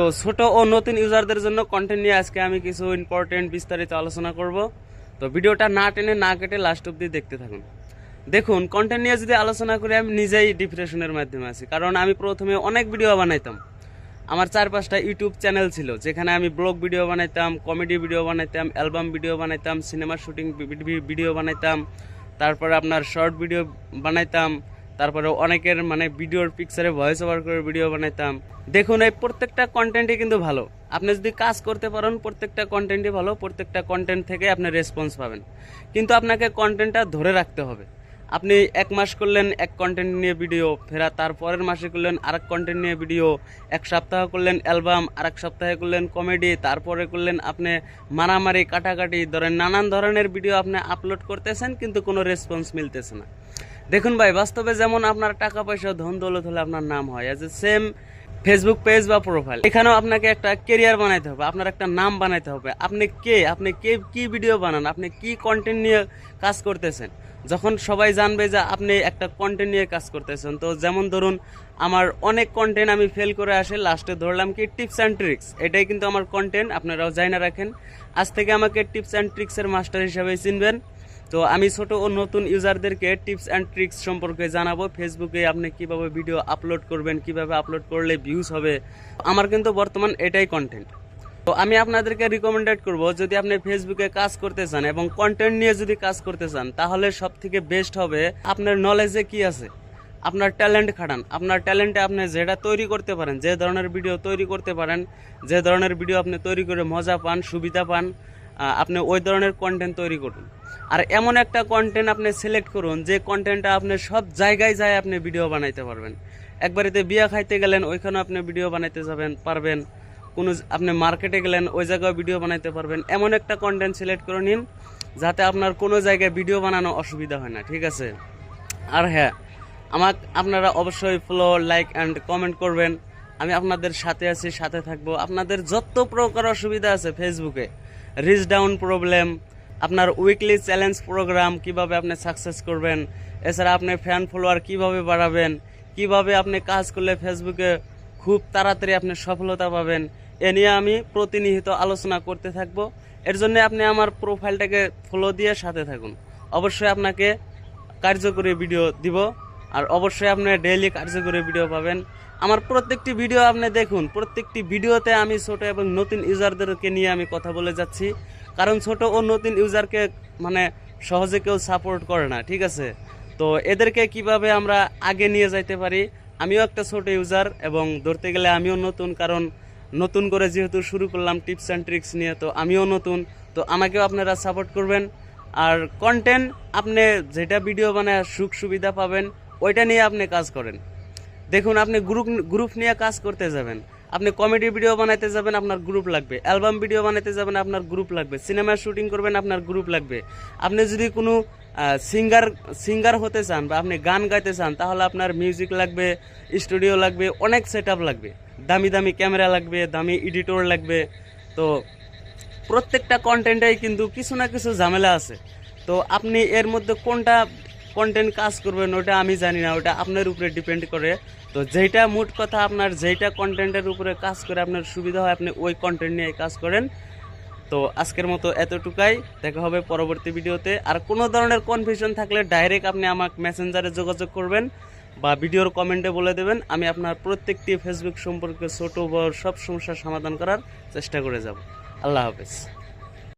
তো ছোট ও নতুন ইউজারদের জন্য কন্টেন্ট নিয়ে আজকে আমি কিছু ইম্পর্টেন্ট বিস্তারিত আলোচনা করব। তো ভিডিওটা না টেনে না কেটে লাস্ট অব্দি দেখতে থাকুন। দেখুন কন্টেন্ট নিয়ে যদি আলোচনা করি, আমি নিজেই ডিপ্রেশনের মাধ্যমে আছি। কারণ আমি প্রথমে অনেক ভিডিও বানাইতাম। আমার চার পাঁচটা ইউটিউব চ্যানেল ছিল, যেখানে আমি ব্লগ ভিডিও বানাইতাম কমেডি ভিডিও বানাইতাম অ্যালবাম ভিডিও বানাইতাম সিনেমা শুটিং ভিডিও বানাইতাম, তারপরে আপনার শর্ট ভিডিও বানাইতাম তারপরে অনেকের মানে ভিডিওর পিকচারে ভয়েস ওভার করে ভিডিও বানাইতাম। দেখুন, এই প্রত্যেকটা কন্টেন্টই কিন্তু ভালো। আপনি যদি কাজ করতে পারেন, প্রত্যেকটা কন্টেন্টই ভালো, প্রত্যেকটা কন্টেন্ট থেকে আপনি রেসপন্স পাবেন। কিন্তু আপনাকে কন্টেন্টটা ধরে রাখতে হবে। আপনি এক মাস করলেন, এক কন্টেন্ট নিয়ে ভিডিও ফেরা তার পরের মাসে করলেন, আরেক কন্টেন্ট নিয়ে ভিডিও এক সপ্তাহ করলেন অ্যালবাম আর এক সপ্তাহে করলেন কমেডি তারপরে করলেন আপনি মারামারি, কাটাকাটি, ধরেন নানান ধরনের ভিডিও আপনি আপলোড করতেছেন, কিন্তু কোনো রেসপন্স মিলতেছে না। দেখুন ভাই, বাস্তবে যেমন আপনার টাকা পয়সা, ধন দৌলত হলে আপনার নাম হয়। As a same Facebook page বা প্রোফাইল এখানেও আপনাকে একটা কেরিয়ার বানাইতে হবে, আপনার একটা নাম বানাইতে হবে। আপনি কে? আপনি কে, কি ভিডিও বানান? আপনি কি কন্টেন্ট নিয়ে কাজ করতেছেন? যখন সবাই জানবে যে আপনি একটা কন্টেন্ট নিয়ে কাজ করতেছেন, তো যেমন ধরুন, আমার অনেক কন্টেন্ট আমি ফেল করে আসে লাস্টে ধরলাম কি টিপস অ্যান্ড ট্রিক্স এটাই কিন্তু আমার কন্টেন্ট আপনারাও যাই না রাখেন। আজ থেকে আমাকে টিপস অ্যান্ড ট্রিক্সের মাস্টার হিসাবে চিনবেন। তো আমি ছোট ও নতুন ইউজারদেরকে টিপস অ্যান্ড ট্রিক্স সম্পর্কে জানাব। ফেসবুকে আপনি কীভাবে ভিডিও আপলোড করবেন, কীভাবে আপলোড করলে ভিউজ হবে, আমার কিন্তু বর্তমান এটাই কন্টেন্ট তো আমি আপনাদেরকে রিকমেন্ডেড করব, যদি আপনি ফেসবুকে কাজ করতে চান এবং কন্টেন্ট নিয়ে যদি কাজ করতে চান, তাহলে সব থেকে বেস্ট হবে আপনার নলেজে কি আছে, আপনার ট্যালেন্ট খাটান। আপনার ট্যালেন্টে আপনি যেটা তৈরি করতে পারেন, যে ধরনের ভিডিও তৈরি করতে পারেন, যে ধরনের ভিডিও আপনি তৈরি করে মজা পান, সুবিধা পান আপনি ওই ধরনের কন্টেন্ট তৈরি করুন। আর এমন একটা কন্টেন্ট আপনি সিলেক্ট করুন, যে কন্টেন্টটা আপনি সব জায়গায় যায় আপনি ভিডিও বানাইতে পারবেন। একবারেতে বিয়া খাইতে গেলেন ওইখানে আপনি ভিডিও বানাইতে যাবেন, পারবেন। কোনো আপনি মার্কেটে গেলেন, ওই জায়গায় ভিডিও বানাইতে পারবেন। এমন একটা কন্টেন্ট সিলেক্ট করে নিন, যাতে আপনার কোনো জায়গায় ভিডিও বানানো অসুবিধা হয় না, ঠিক আছে? আর হ্যাঁ আমার আপনারা অবশ্যই ফলো লাইক অ্যান্ড কমেন্ট করবেন। আমি আপনাদের সাথে আছি, সাথে থাকব। আপনাদের যত প্রকার অসুবিধা আছে ফেসবুকে রিচ ডাউন প্রবলেম আপনার উইকলি চ্যালেঞ্জ প্রোগ্রাম কীভাবে আপনি সাকসেস করবেন, এছাড়া আপনি ফ্যান ফলোয়ার কীভাবে বাড়াবেন, কীভাবে আপনি কাজ করলে ফেসবুকে খুব তাড়াতাড়ি আপনি সফলতা পাবেন, এ নিয়ে আমি প্রতিনিয়ত আলোচনা করতে থাকব। এর জন্য আপনি আমার প্রোফাইলটাকে ফলো দিয়ে সাথে থাকুন। অবশ্যই আপনাকে কার্যকরী ভিডিও দিব, আর অবশ্যই আপনি ডেইলি কার্যকরী ভিডিও পাবেন। আমার প্রত্যেকটি ভিডিও আপনি দেখুন, প্রত্যেকটি ভিডিওতে আমি ছোট এবং নতুন ইউজারদেরকে নিয়ে আমি কথা বলে যাচ্ছি। কারণ ছোট ও নতুন ইউজারকে মানে সহজে কেউ সাপোর্ট করে না, ঠিক আছে? তো এদেরকে কীভাবে আমরা আগে নিয়ে যাইতে পারি? আমিও একটা ছোট ইউজার এবং ধরতে গেলে আমিও নতুন, কারণ নতুন করে যেহেতু শুরু করলাম টিপস অ্যান্ড ট্রিক্স নিয়ে, তো আমিও নতুন, তো আমাকেও আপনারা সাপোর্ট করবেন। আর কন্টেন্ট আপনি যেটা ভিডিও বানায় সুখ সুবিধা পাবেন, ওইটা নিয়ে আপনি কাজ করেন। দেখুন, আপনি গ্রুপ গ্রুপ নিয়ে কাজ করতে যাবেন। আপনি কমেডি ভিডিও বানাইতে যাবেন, আপনার গ্রুপ লাগবে। অ্যালবাম ভিডিও বানাইতে যাবেন, আপনার গ্রুপ লাগবে। সিনেমা শুটিং করবেন, আপনার গ্রুপ লাগবে। আপনি যদি কোনো সিঙ্গার সিঙ্গার হতে চান বা আপনি গান গাইতে চান, তাহলে আপনার মিউজিক লাগবে স্টুডিও লাগবে, অনেক সেট লাগবে। দামি দামি ক্যামেরা লাগবে, দামি এডিটর লাগবে। তো প্রত্যেকটা কন্টেন্টেই কিন্তু কিছু না কিছু ঝামেলা আছে। তো আপনি এর মধ্যে কোনটা কন্টেন্ট কাজ করবেন ওটা আমি জানি না, ওটা আপনার উপরে ডিপেন্ড করে। তো যেইটা মোট কথা আপনার, যেইটা কন্টেন্টের উপরে কাজ করে আপনার সুবিধা হয়, আপনি ওই কন্টেন্ট নিয়ে কাজ করেন। তো আজকের মতো এতটুকাই, দেখা হবে পরবর্তী ভিডিওতে। আর কোনো ধরনের কনফিউশন থাকলে ডাইরেক্ট আপনি আমাকে মেসেঞ্জারে যোগাযোগ করবেন বা ভিডিওর কমেন্টে বলে দেবেন। আমি আপনার প্রত্যেকটি ফেসবুক সম্পর্কে ছোট বড় সব সমস্যার সমাধান করার চেষ্টা করে যাব। আল্লাহ হাফেজ।